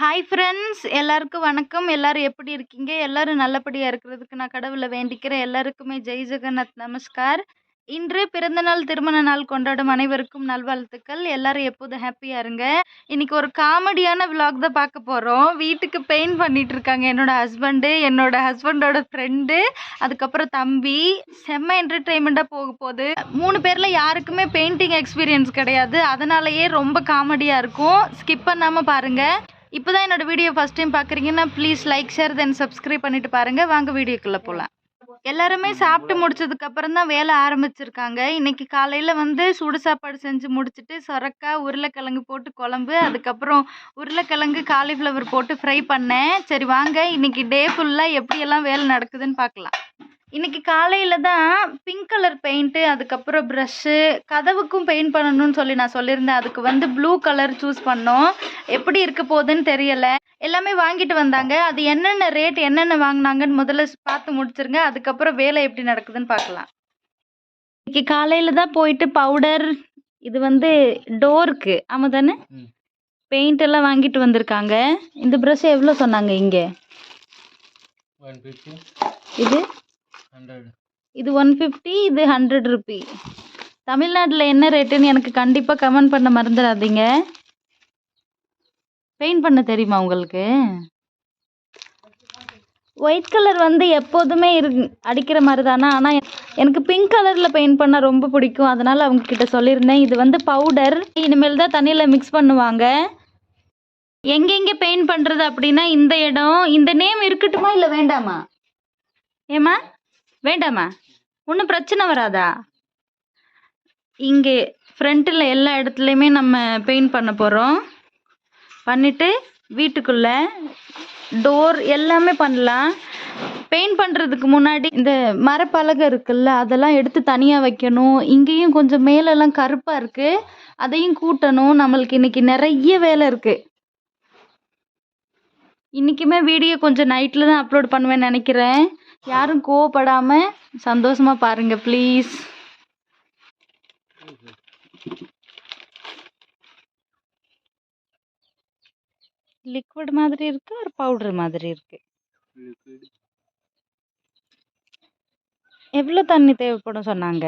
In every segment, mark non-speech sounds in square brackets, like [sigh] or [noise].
Hi friends எல்லாருக்கும் வணக்கம். எல்லாரும் எப்படி இருக்கீங்க? எல்லாரும் நல்லபடியாக இருக்கிறதுக்கு நான் கடவுளை வேண்டிக்கிறேன். எல்லாருக்குமே ஜெய் ஜெகநாத் நமஸ்கார். இன்று பிறந்தநாள் திருமண நாள் கொண்டாடும் அனைவருக்கும் நல்வாழ்த்துக்கள். எல்லாரும் எப்போதும் ஹாப்பியாக இருங்க. இன்னைக்கு ஒரு காமெடியான விலாக் தான் பார்க்க போகிறோம் வீட்டுக்கு பெயிண்ட் பண்ணிட்டு இருக்காங்க என்னோட ஹஸ்பண்டு என்னோட ஹஸ்பண்டோட ஃப்ரெண்டு அதுக்கப்புறம் தம்பி. செம்ம என்டர்டெயின்மெண்ட்டாக போக போகுது. மூணு பேரில் யாருக்குமே பெயிண்டிங் எக்ஸ்பீரியன்ஸ் கிடையாது. அதனாலயே ரொம்ப காமெடியாக இருக்கும். ஸ்கிப் பண்ணாமல் பாருங்கள் இப்போ தான் என்னோட வீடியோ ஃபஸ்ட் டைம் பார்க்குறீங்கன்னா please like share then subscribe பண்ணிட்டு பாருங்க. வாங்க வீடியோக்குள்ளே போகலாம் எல்லாருமே சாப்பிட்டு முடிச்சதுக்கு அப்புறம் தான் வேலை ஆரம்பிச்சிருக்காங்க. இன்னைக்கு காலையில் வந்து சுடு சாப்பாடு செஞ்சு முடிச்சுட்டு சொரக்காய் உருளைக்கிழங்கு போட்டு குழம்பு அதுக்கப்புறம் உருளைக்கிழங்கு காலிஃப்ளவர் போட்டு ஃப்ரை பண்ணேன். சரி வாங்க. இன்னைக்கு டே ஃபுல்லாக எப்படியெல்லாம் வேலை நடக்குதுன்னு பார்க்கலாம். இன்னைக்கு காலையில் தான் பிங்க் கலர் பெயிண்ட்டு அதுக்கப்புறம் ப்ரஷ்ஷு கதவுக்கும் பெயிண்ட் பண்ணணும்னு சொல்லி நான் சொல்லியிருந்தேன். அதுக்கு வந்து ப்ளூ கலர் சூஸ் பண்ணோம். எப்படி இருக்க போகுதுன்னு தெரியலை. எல்லாமே வாங்கிட்டு வந்தாங்க. அது என்னென்ன ரேட் என்னென்ன வாங்கினாங்கன்னு முதல்ல பார்த்து முடிச்சிருங்க. அதுக்கப்புறம் வேலை எப்படி நடக்குதுன்னு பார்க்கலாம். இன்னைக்கு காலையில் தான் போயிட்டு பவுடர் இது வந்து டோருக்கு ஆமாம் தானே. பெயிண்ட் எல்லாம் வாங்கிட்டு வந்திருக்காங்க. இந்த ப்ரஷ் எவ்வளோ சொன்னாங்க இங்கே? இது? இது ஒன் ஃபிஃப்டி இது ஹண்ட்ரட் ருபி தமிழ்நாட்டில் என்ன ரேட்டுன்னு எனக்கு கண்டிப்பாக கமெண்ட் பண்ண மறந்துடாதீங்க. பெயிண்ட் பண்ண தெரியுமா உங்களுக்கு? ஒயிட் கலர் வந்து எப்போதுமே இரு அடிக்கிற மாதிரி தானே ஆனால் எனக்கு பிங்க் கலரில் பெயிண்ட் பண்ண ரொம்ப பிடிக்கும். அதனால் அவங்க கிட்ட சொல்லியிருந்தேன். இது வந்து பவுடர் இனிமேல் தான் தண்ணியில் மிக்ஸ் பண்ணுவாங்க. எங்கெங்கே பெயிண்ட் பண்ணுறது அப்படின்னா இந்த இடம் இந்த நேம் இருக்கட்டுமா இல்லை வேண்டாமா? ஏம்மா? வேண்டாமா ஒன்றும் பிரச்சனை வராதா? இங்கே ஃப்ரண்ட்டில் எல்லா இடத்துலையுமே நம்ம பெயிண்ட் பண்ண போகிறோம் பண்ணிவிட்டு வீட்டுக்குள்ளே டோர் எல்லாமே பண்ணலாம். பெயிண்ட் பண்ணுறதுக்கு முன்னாடி இந்த மரப்பலகை இருக்குல்ல அதெல்லாம் எடுத்து தனியாக வைக்கணும். இங்கேயும் கொஞ்சம் மேலெல்லாம் கருப்பாக இருக்குது அதையும் கூட்டணும். நம்மளுக்கு இன்னைக்கு நிறைய வேலை இருக்குது இன்றைக்குமே வீடியோ கொஞ்சம் நைட்டில் தான் அப்லோட் பண்ணுவேன்னு நினைக்கிறேன். யாரும் கோவப்படாம சந்தோஷமா பாருங்க ப்ளீஸ் லிக்விட் மாதிரி இருக்கு ஒரு பவுடர் மாதிரி இருக்கு. எவ்வளோ தண்ணி தேவைப்படும் சொன்னாங்க?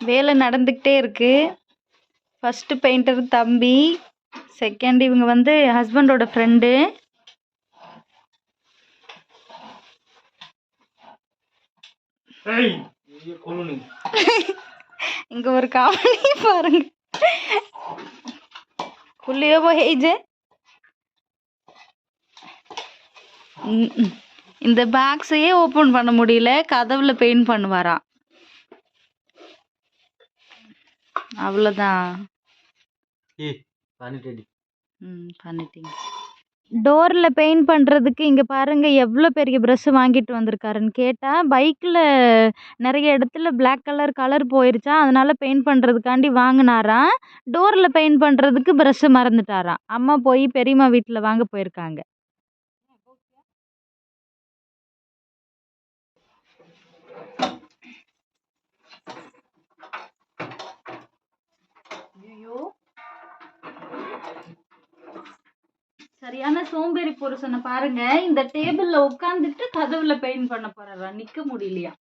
வேலை நடந்துக்கிட்டே இருக்குது ஃபஸ்ட்டு பெயிண்டர் தம்பி செகண்ட் இவங்க வந்து ஹஸ்பண்டோட ஃப்ரெண்டு [laughs] இங்க ஒரு காமெடி பாருங்க. புள்ளியோ போ ஹெய்ஜே இந்த பாக்ஸையே ஓப்பன் பண்ண முடியல. கதவுல பெயிண்ட் பண்ணுவாராம் அவ்வளோதான் பண்ணிட்டீங்க. டோரில் பெயிண்ட் பண்ணுறதுக்கு இங்கே பாருங்கள் எவ்வளோ பெரிய ப்ரஷ் வாங்கிட்டு வந்திருக்காருன்னு கேட்டால் பைக்கில் நிறைய இடத்துல Black கலர் கலர் போயிருச்சா அதனால பெயிண்ட் பண்ணுறதுக்காண்டி வாங்கினாராம். டோரில் பெயிண்ட் பண்ணுறதுக்கு ப்ரஷ்ஷு மறந்துட்டாராம். அம்மா போய் பெரியம்மா வீட்டில் வாங்க போயிருக்காங்க. சரியான சோம்பேறி புருஷனை பாருங்க. இந்த டேபிள்ல உட்காந்துட்டு கதவுல பெயிண்ட் பண்ண போறாரா. நிக்க முடியலையா?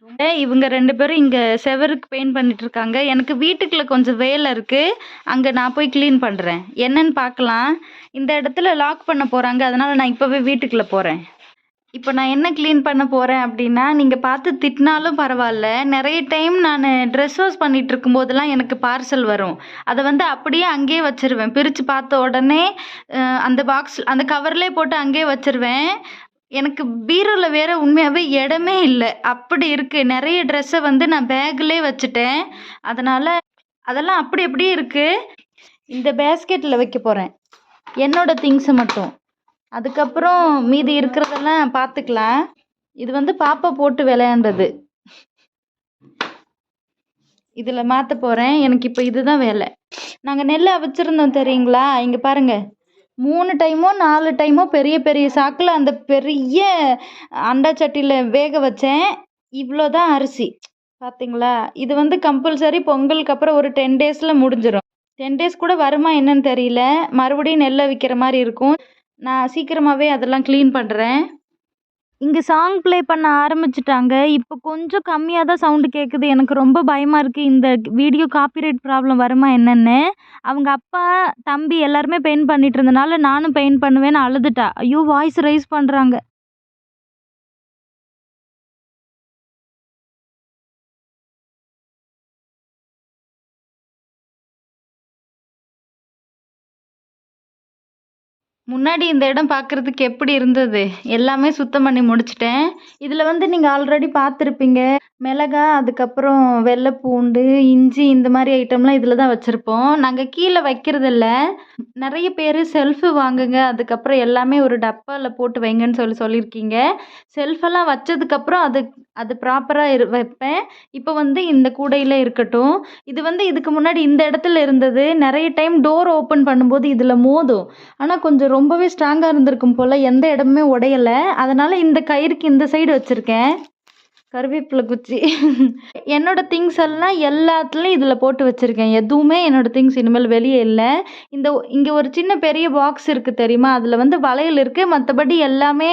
ரொம்ப இவங்க ரெண்டு பேரும் இங்க செவருக்கு பெயிண்ட் பண்ணிட்டு இருக்காங்க. எனக்கு வீட்டுக்குள்ள கொஞ்சம் வேலை இருக்கு. அங்க நான் போய் க்ளீன் பண்றேன். என்னன்னு பார்க்கலாம். இந்த இடத்துல லாக் பண்ண போறாங்க. அதனால நான் இப்பவே வீட்டுக்குள்ள போறேன். இப்போ நான் என்ன க்ளீன் பண்ண போகிறேன் அப்படின்னா நீங்கள் பார்த்து திட்டினாலும் பரவாயில்ல. நிறைய டைம் நான் ட்ரெஸ் வாஷ் பண்ணிகிட்டு இருக்கும்போதெல்லாம் எனக்கு பார்சல் வரும். அதை வந்து அப்படியே அங்கேயே வச்சிருவேன். பிரித்து பார்த்த உடனே அந்த பாக்ஸ் அந்த கவர்லேயே போட்டு அங்கேயே வச்சிருவேன். எனக்கு பீரோவில் வேற உண்மையாகவே இடமே இல்லை. அப்படி இருக்குது நிறைய ட்ரெஸ்ஸை வந்து நான் பேக்லேயே வச்சுட்டேன். அதனால் அதெல்லாம் அப்படி அப்படியே இருக்குது இந்த பேஸ்கெட்டில் வைக்க போகிறேன் என்னோடய திங்ஸை மட்டும். அதுக்கப்புறம் மீதி இருக்கிறதெல்லாம் பார்த்துக்கலாம். இது வந்து பாப்பா போட்டு விளையாண்டது. இதில் மாற்ற போகிறேன் எனக்கு இப்போ இதுதான் வேலை. நாங்கள் நெல் அவிச்சிருந்தோம் தெரியுங்களா? இங்கே பாருங்கள் மூணு டைமோ நாலு டைமோ பெரிய பெரிய சாக்கில் அந்த பெரிய அண்டா சட்டியில் வேக வச்சேன். இவ்வளோ தான் அரிசி. பார்த்தீங்களா இது வந்து கம்பல்சரி பொங்கலுக்கு அப்புறம் ஒரு டென் டேஸில் முடிஞ்சிடும் டென் டேஸ் கூட வருமா என்னன்னு தெரியல. மறுபடியும் நெல் விற்கிற மாதிரி இருக்கும். நான் சீக்கிரமாகவே அதெல்லாம் க்ளீன் பண்ணுறேன் இங்கே சாங் ப்ளே பண்ண ஆரம்பிச்சிட்டாங்க. இப்போ கொஞ்சம் கம்மியாக தான் சவுண்டு கேட்குது எனக்கு ரொம்ப பயமாக இருக்குது இந்த வீடியோ காப்பிரைட் ப்ராப்ளம் வருமா என்னென்னு. அவங்க அப்பா தம்பி எல்லாருமே பெயிண்ட் பண்ணிட்டு இருந்தனால நானும் பெயிண்ட் பண்ணுவேன்னு அழுதுட்டா. ஐயோ வாய்ஸ் ரைஸ் பண்ணுறாங்க முன்னாடி இந்த இடம் பார்க்குறதுக்கு எப்படி இருந்தது? எல்லாமே சுத்தம் பண்ணி முடிச்சிட்டேன். இதில் வந்து நீங்கள் ஆல்ரெடி பார்த்துருப்பீங்க. மிளகா அதுக்கப்புறம் வெள்ளை பூண்டு இஞ்சி இந்த மாதிரி ஐட்டம்லாம் இதில் தான் வச்சுருப்போம். நாங்கள் கீழே வைக்கிறதில்ல. நிறைய பேர் செல்ஃபு வாங்குங்க. அதுக்கப்புறம் எல்லாமே ஒரு டப்பாவில் போட்டு வைங்கன்னு சொல்லி சொல்லியிருக்கீங்க. செல்ஃபெல்லாம் வச்சதுக்கப்புறம் அது அது ப்ராப்பராக இரு வைப்பேன். இப்போ வந்து இந்த கூடையில் இருக்கட்டும். இது வந்து இதுக்கு முன்னாடி இந்த இடத்துல இருந்தது. நிறைய டைம் டோர் ஓப்பன் பண்ணும்போது இதில் மோதும். ஆனால் கொஞ்சம் ரொம்பவே ஸ்ட்ராங்காக இருந்திருக்கும் போல் எந்த இடமுமே உடையலை. அதனால் இந்த கயிறுக்கு இந்த சைடு வச்சுருக்கேன். கருவேப்பிலை குச்சி. என்னோட திங்ஸ் எல்லாம் எல்லாத்துலேயும் இதில் போட்டு வச்சுருக்கேன். எதுவுமே என்னோட திங்ஸ் இனிமேல் வெளியே இல்லை. இந்த இங்கே ஒரு சின்ன பெரிய பாக்ஸ் இருக்குது தெரியுமா? அதில் வந்து வளையல் இருக்குது மற்றபடி எல்லாமே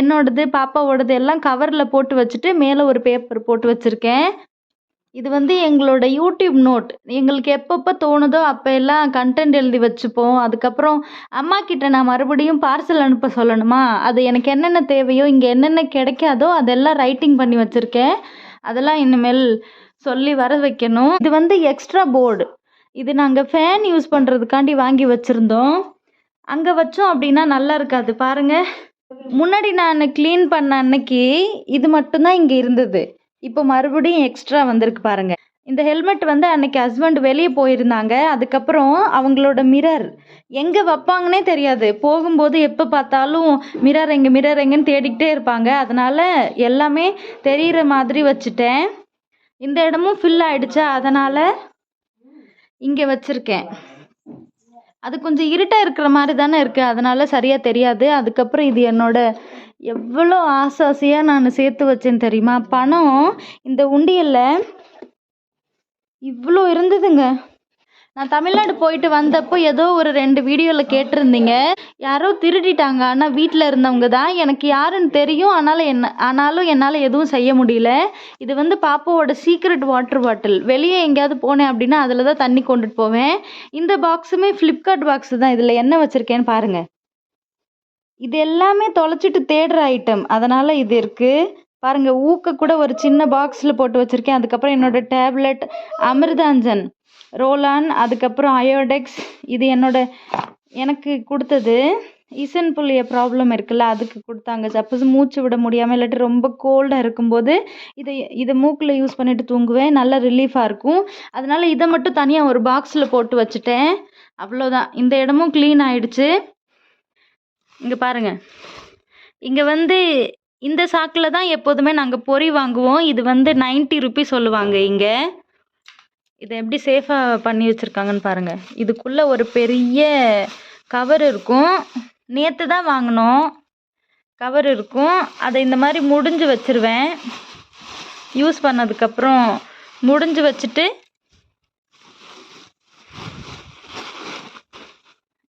என்னோடது பாப்பாவோடது எல்லாம் கவரில் போட்டு வச்சுட்டு மேலே ஒரு பேப்பர் போட்டு வச்சுருக்கேன். இது வந்து எங்களோட யூடியூப் நோட். எங்களுக்கு எப்பப்போ தோணுதோ அப்போ எல்லாம் கண்டென்ட் எழுதி வச்சுப்போம். அதுக்கப்புறம் அம்மா கிட்ட நான் மறுபடியும் பார்சல் அனுப்ப சொல்லணுமா? அது எனக்கு என்னென்ன தேவையோ இங்கே என்னென்ன கிடைக்காதோ அதெல்லாம் ரைட்டிங் பண்ணி வச்சுருக்கேன். அதெல்லாம் இனிமேல் சொல்லி வர வைக்கணும். இது வந்து எக்ஸ்ட்ரா போர்டு இது நாங்கள் ஃபேன் யூஸ் பண்ணுறதுக்காண்டி வாங்கி வச்சுருந்தோம். அங்கே வச்சோம் அப்படின்னா நல்லா இருக்காது. பாருங்க. முன்னாடி நான் க்ளீன் பண்ண அன்னைக்கு இது மட்டும்தான் இங்கே இருந்தது. இப்போ மறுபடியும் எக்ஸ்ட்ரா வந்திருக்கு பாருங்க. இந்த ஹெல்மெட் வந்து அன்னைக்கு ஹஸ்பண்ட் வெளியே போயிருந்தாங்க. அதுக்கப்புறம் அவங்களோட மிரர் எங்கே வைப்பாங்கன்னே தெரியாது. போகும்போது எப்போ பார்த்தாலும் மிரர் எங்கே மிரர் எங்கன்னு தேடிக்கிட்டே இருப்பாங்க. அதனால எல்லாமே தெரிகிற மாதிரி வச்சுட்டேன். இந்த இடமும் ஃபில் ஆயிடுச்சா? அதனால் இங்கே வச்சுருக்கேன். அது கொஞ்சம் இருட்டாக இருக்கிற மாதிரி தானே இருக்குது அதனால சரியாக தெரியாது. அதுக்கப்புறம் இது என்னோட எவ்வளோ ஆசை ஆசையாக நான் சேர்த்து வச்சேன் தெரியுமா? பணம் இந்த உண்டியலில் இவ்வளோ இருந்ததுங்க. நான் தமிழ்நாடு போயிட்டு வந்தப்போ ஏதோ ஒரு ரெண்டு வீடியோவில் கேட்டிருந்தீங்க. யாரோ திருடிட்டாங்க. ஆனால் வீட்டில் இருந்தவங்க தான். எனக்கு யாருன்னு தெரியும். ஆனாலும் என்ன ஆனாலும் என்னால் எதுவும் செய்ய முடியல. இது வந்து பாப்பாவோட சீக்ரெட் வாட்டர் பாட்டில் வெளியே எங்கேயாவது போனேன் அப்படின்னா அதில் தான் தண்ணி கொண்டுட்டு போவேன். இந்த பாக்ஸுமே ஃப்ளிப்கார்ட் பாக்ஸ் தான். இதில் என்ன வச்சுருக்கேன்னு பாருங்கள் இது எல்லாமே தொலைச்சிட்டு தேடுற ஐட்டம் அதனால் இது இருக்குது பாருங்கள் ஊக்க கூட ஒரு சின்ன பாக்ஸில் போட்டு வச்சுருக்கேன். அதுக்கப்புறம் என்னோட டேப்லெட் அமிர்தாஞ்சன் ரோலான் அதுக்கப்புறம் அயோடெக்ஸ் இது என்னோட எனக்கு கொடுத்தது. இசன் புள்ளிய ப்ராப்ளம் இருக்குல்ல அதுக்கு கொடுத்தாங்க. சப்போஸ் மூச்சு விட முடியாமல் இல்லாட்டி ரொம்ப கோல்டாக இருக்கும்போது இதை இதை மூக்கில் யூஸ் பண்ணிட்டு தூங்குவேன். நல்ல ரிலீஃபாக இருக்கும். அதனால் இதை மட்டும் தனியாக ஒரு பாக்ஸில் போட்டு வச்சுட்டேன். அவ்வளோதான் இந்த இடமும் க்ளீன் ஆயிடுச்சு. இங்கே பாருங்கள் இங்கே வந்து இந்த சாக்கில் தான் எப்போதுமே நாங்கள் பொரி வாங்குவோம். இது வந்து நைன்ட்டி ருபீஸ் சொல்லுவாங்க இங்கே. இதை எப்படி சேஃபாக பண்ணி வச்சுருக்காங்கன்னு பாருங்கள் இதுக்குள்ளே ஒரு பெரிய கவர் இருக்கும். நேற்று தான் வாங்கினோம். கவர் இருக்கும். அதை இந்த மாதிரி முடிஞ்சு வச்சிருவேன். யூஸ் பண்ணதுக்கப்புறம் முடிஞ்சு வச்சுட்டு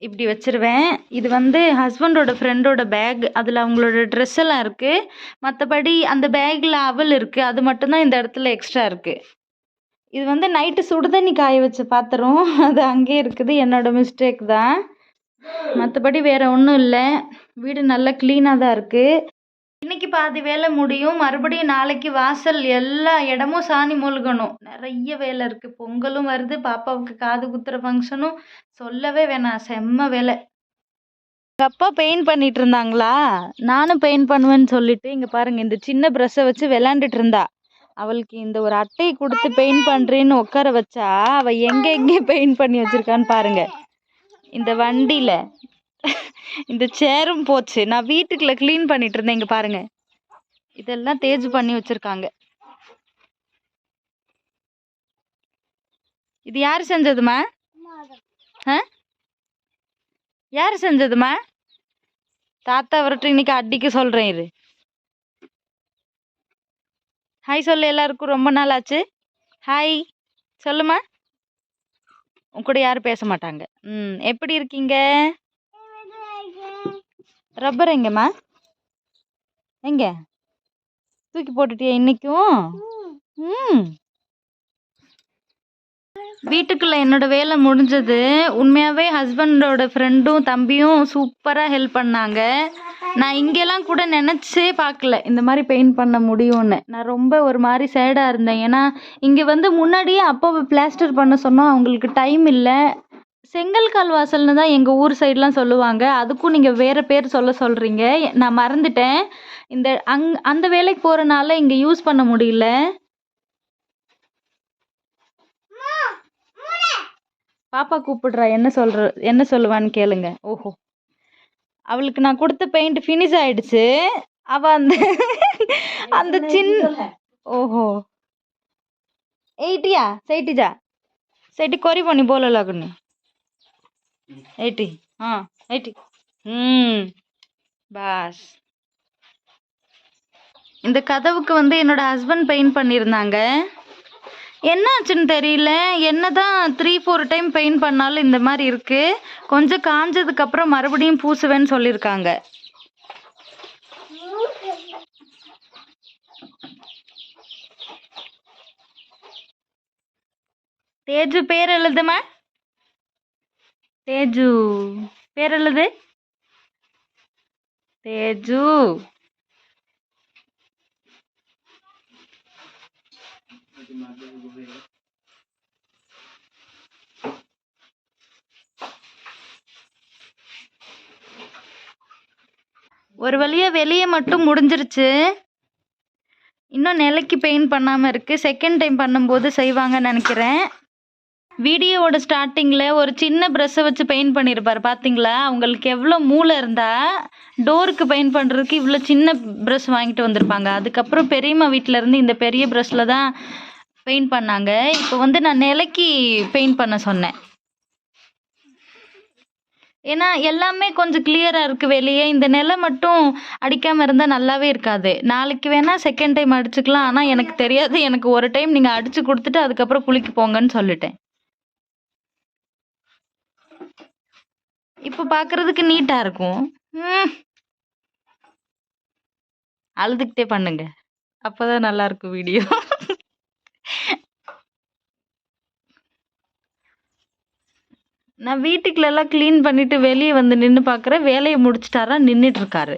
இப்படி வச்சிருவேன். இது வந்து ஹஸ்பண்டோட ஃப்ரெண்டோட பேக் அதில் அவங்களோட ட்ரெஸ் எல்லாம் இருக்குது மற்றபடி அந்த பேக்கில் அவல் இருக்குது அது மட்டும்தான் இந்த இடத்துல எக்ஸ்ட்ரா இருக்குது இது வந்து நைட்டு சுடுதண்ணி காய வச்ச பாத்திரம். அது அங்கேயே இருக்குது. என்னோட மிஸ்டேக் தான். மற்றபடி வேறு ஒன்றும் இல்லை. வீடு நல்லா க்ளீனாக தான் இருக்குது இன்னைக்கு பாதி வேலை முடியும். மறுபடியும் நாளைக்கு வாசல் எல்லா இடமும் சாணி மூழ்கணும். நிறைய வேலை இருக்குது பொங்கலும் வருது. பாப்பாவுக்கு காது குத்துற ஃபங்க்ஷனும் சொல்லவே வேணாம். செம்ம வேலை. எங்கள் அப்பா பெயிண்ட் பண்ணிட்டு இருந்தாங்களா? நானும் பெயிண்ட் பண்ணுவேன்னு சொல்லிட்டு இங்கே பாருங்க இந்த சின்ன ப்ரஷ்ஷை வச்சு விளாண்டுட்டு இருந்தா. அவளுக்கு இந்த ஒரு அட்டையை கொடுத்து பெயிண்ட் பண்ணுறேன்னு உட்கார வச்சா அவள் எங்கே எங்கே பெயிண்ட் பண்ணி வச்சிருக்கான்னு பாருங்க. இந்த வண்டியில். இந்த சேரும் போச்சு. நான் வீட்டுக்குள்ள க்ளீன் பண்ணிட்டு இருந்தேன். இங்க பாருங்க. இதெல்லாம் தேஜ் பண்ணி வச்சிருக்காங்க. இது யார் செஞ்சதுமா யார் செஞ்சதுமா தாத்தா அவர்கிட்ட இன்னைக்கு அடிக்க சொல்கிறேன் இரு. ஹாய் சொல்லு எல்லாருக்கும். ரொம்ப நாள் ஆச்சு. ஹாய் சொல்லுமா உன் கூட யாரும் பேச மாட்டாங்க. ம். எப்படி இருக்கீங்க? ரப்பர் எங்கம்மா? எங்க? தூக்கி போட்டுட்டியா இன்னைக்கும்? ம். வீட்டுக்குள்ள என்னோட வேலை முடிஞ்சது. உண்மையாவே ஹஸ்பண்டோட ஃப்ரெண்டும் தம்பியும் சூப்பரா ஹெல்ப் பண்ணாங்க. நான் இங்கெல்லாம் கூட நினச்சே பார்க்கல இந்த மாதிரி பெயிண்ட் பண்ண முடியும்னு. நான் ரொம்ப ஒரு மாதிரி சேடாக இருந்தேன். ஏன்னா இங்கே வந்து முன்னாடியே அப்பாவை பிளாஸ்டர் பண்ண சொன்னோம் அவங்களுக்கு டைம் இல்லை. செங்கல் கால் வாசல்னு தான் எங்கள் ஊர் சைடெலாம் சொல்லுவாங்க. அதுக்கும் நீங்கள் வேறு பேர் சொல்ல சொல்கிறீங்க நான் மறந்துட்டேன். இந்த அங் அந்த வேலைக்கு போகிறனால இங்கே யூஸ் பண்ண முடியல. பாப்பா கூப்பிடுறா. என்ன சொல்கிற என்ன சொல்லுவான்னு கேளுங்க. ஓஹோ. அவளுக்கு நான் கொடுத்த பெயிண்ட் ஃபினிஷ் ஆயிடுச்சு. அவள் அந்த அந்த சின்ன ஓஹோ. எயிட்டியா சைட்டிஜா. சைட்டி கொரி பண்ணி போல லகுன்னு. এইটি হ্যাঁ এইটি ம் பாஸ் இந்த கதவுக்கு வந்து என்னோட ஹஸ்பண்ட் பெயிண்ட் பண்ணியிருந்தாங்க என்ன ஆச்சுன்னு தெரியல. என்ன தான் த்ரீ ஃபோர் டைம் பெயிண்ட் பண்ணாலும் இந்த மாதிரி இருக்குது கொஞ்சம் காஞ்சதுக்கப்புறம் மறுபடியும் பூசுவேன்னு சொல்லியிருக்காங்க தேஜு பேர் எழுதுமா? தேஜு. பேர் எழுது தேஜு. ஒரு வழியா வெளியே மட்டும் முடிஞ்சிருச்சு. இன்னும் நிலைக்கு பெயிண்ட் பண்ணாமல் இருக்கு. செகண்ட் டைம் பண்ணும்போது செய்வாங்கன்னு நினைக்கிறேன். வீடியோவோட ஸ்டார்டிங்கில் ஒரு சின்ன ப்ரெஷ்ஷை வச்சு பெயிண்ட் பண்ணியிருப்பார் பார்த்தீங்களா அவங்களுக்கு எவ்வளோ மூளை இருந்தால் டோருக்கு பெயிண்ட் பண்ணுறதுக்கு இவ்வளோ சின்ன ப்ரெஷ் வாங்கிட்டு வந்திருப்பாங்க. அதுக்கப்புறம் பெரியம்மா வீட்டில் இருந்து இந்த பெரிய ப்ரெஷ்ஷில் தான் பெயிண்ட் பண்ணாங்க. இப்போ வந்து நான் நிலைக்கு பெயிண்ட் பண்ண சொன்னேன். ஏன்னா எல்லாமே கொஞ்சம் கிளியராக இருக்குது வெளியே. இந்த நிலை மட்டும் அடிக்காமல் இருந்தால் நல்லாவே இருக்காது. நாளைக்கு வேணால் செகண்ட் டைம் அடிச்சுக்கலாம். ஆனால் எனக்கு தெரியாது. எனக்கு ஒரு டைம் நீங்கள் அடித்து கொடுத்துட்டு அதுக்கப்புறம் குளிக்க போங்கன்னு சொல்லிட்டேன். இப்போ பார்க்கறதுக்கு நீட்டாக இருக்கும். அழுதுகிட்டே பண்ணுங்க. அப்போதான் நல்லா இருக்கும் வீடியோ நான் வீட்டுக்குள்ளெல்லாம் க்ளீன் பண்ணிட்டு வெளியே வந்து நின்று பார்க்குறேன் வேலையை முடிச்சிட்டாரா? நின்றுட்டு இருக்காரு.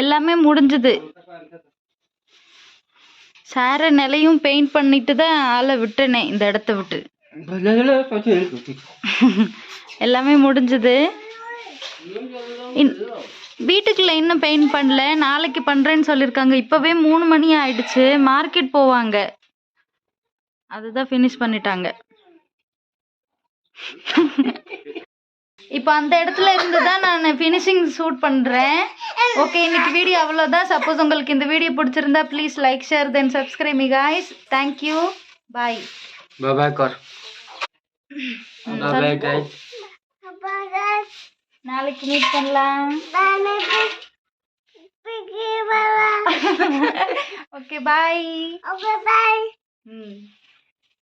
எல்லாமே முடிஞ்சுது. சார நிலையும் பெயிண்ட் பண்ணிட்டு தான் ஆளை விட்டுனேன். இந்த இடத்த விட்டு. [laughs] எல்லாமே முடிஞ்சது. வீட்டுக்குள்ள இன்னும் பெயிண்ட் பண்ணல. நாளைக்கு பண்றேன்னு சொல்லிருக்காங்க. இப்பவே மூணு மணி ஆயிடுச்சு. மார்க்கெட் போவாங்க. அதுதான் ஃபினிஷ் பண்ணிட்டாங்க. [laughs] இப்போ அந்த இடத்துல இருந்து தான் நான் ஃபினிஷிங் ஷூட் பண்ணுறேன் ஓகே இன்னைக்கு வீடியோ அவ்வளோதான் சப்போஸ் உங்களுக்கு இந்த வீடியோ பிடிச்சிருந்தா please like share then subscribe me guys thank you bye bye car bye guys. Bye guys. நாளைக்கு மீட் பண்ணலாம் ஓகே பாய் ஓகே பாய் ம்